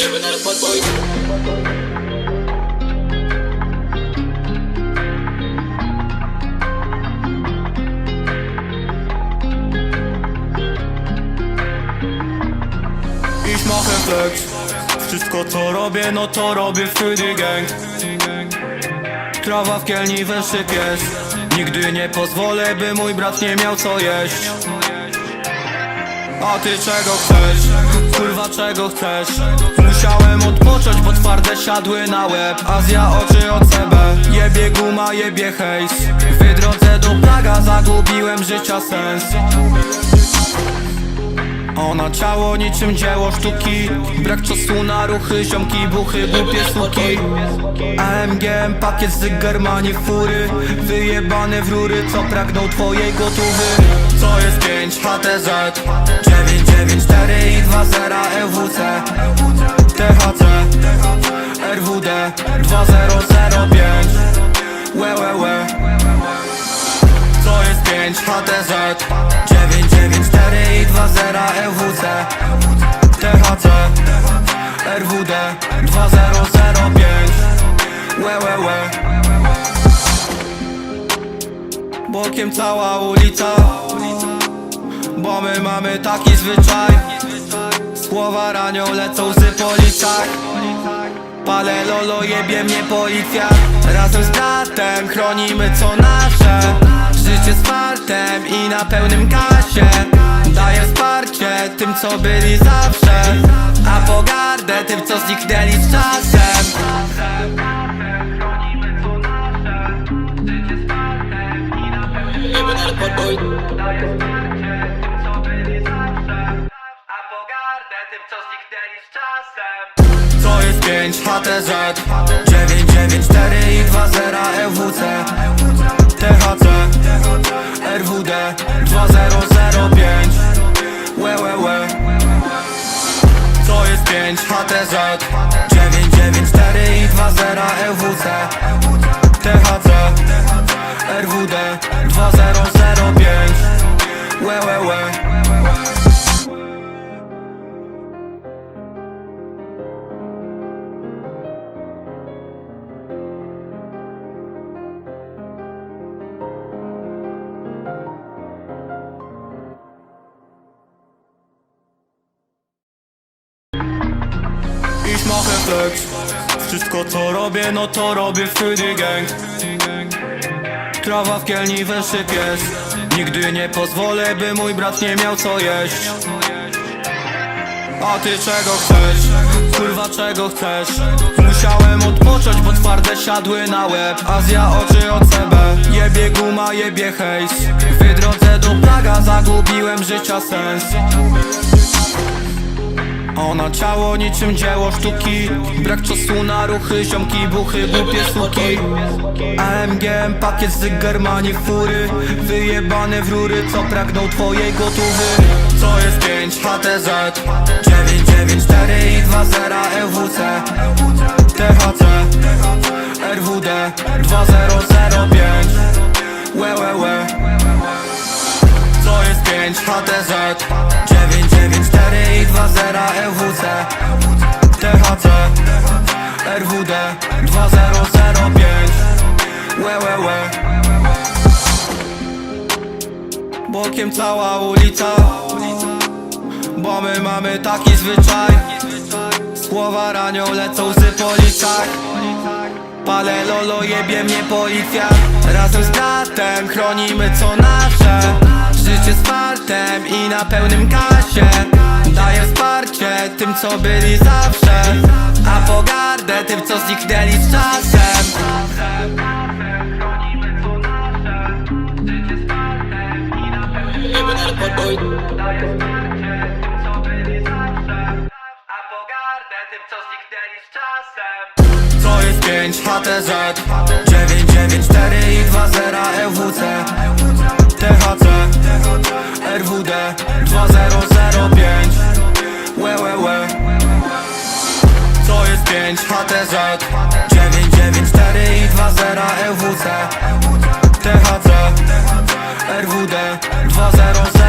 Ich mache flex Wszystko co robię, no to robię die gang Trawa w kielni węszy pies Nigdy nie pozwolę, by mój brat nie miał co jeść A ty czego chcesz? Kurwa czego chcesz? Musiałem odpocząć, bo twarde siadły na łeb. Azja oczy od CB Jebie guma, jebie hejs. W drodze do Praga zagubiłem życia sens. Ona ciało niczym dzieło sztuki. Brak czasu na ruchy, ziomki, buchy, głupie suki. AMG, pakiet z Germanii fury. Wyjebane w rury, co pragnął twojej gotówy Co jest 5 HTZ 994 i 20 EWC Cała ulica. Bo my mamy taki zwyczaj. Słowa ranią lecą łzy po Palę lolo, jebie mnie policja. Razem z bratem chronimy co nasze. Życie z fartem i na pełnym kasie. Daję wsparcie tym co byli zawsze. A pogardę tym co zniknęli z czasem Daję wsparcie tym co byli zawsze. A pogardę tym co zniknęli z czasem. Co jest 5 HTZ 994 i 20 EWC THC RWD 2005 Łe, łe, łe. Co jest 5 HTZ 994 i 20 EWC THC RWD 2005 Łe, łe, łe Ich mache flex. Wszystko co robię, no to robię für die gang Trawa w kielni węszy pies Nigdy nie pozwolę, by mój brat nie miał co jeść. A ty czego chcesz? Kurwa czego chcesz? Musiałem odpocząć, bo twarde siadły na łeb. Azja oczy od CB Jebie guma, jebie hejs. W drodze do Praga zagubiłem życia sens ona ciało niczym dzieło sztuki. Brak czasu na ruchy, ziomki, buchy, głupie suki. AMG, pakiet z Germanii fury. Wyjebane w rury, co pragnął twojej gotówy Co jest 5 HTZ 994 i 20 EWC THC RWD 2005 Łe, łe, łe. Co jest 5 HTZ 994 i 20 EWC Bokiem cała ulica. Bo my mamy taki zwyczaj. Słowa ranią lecą łzy po liczach Palę lolo, jebie mnie policja. Razem z bratem chronimy co nasze. Życie z fartem i na pełnym kasie. Daję wsparcie tym co byli zawsze. A pogardę tym co zniknęli z czasem Daję wsparcie tym co byli zawsze A pogardę tym co zniknęli z czasem Co jest 5 HTZ 994 i 20 EWC THC RWD 2005 Łe, łe, łe. Co jest 5 HTZ 994 i 20 EWC THC RWD 2005 Łe, łe, łe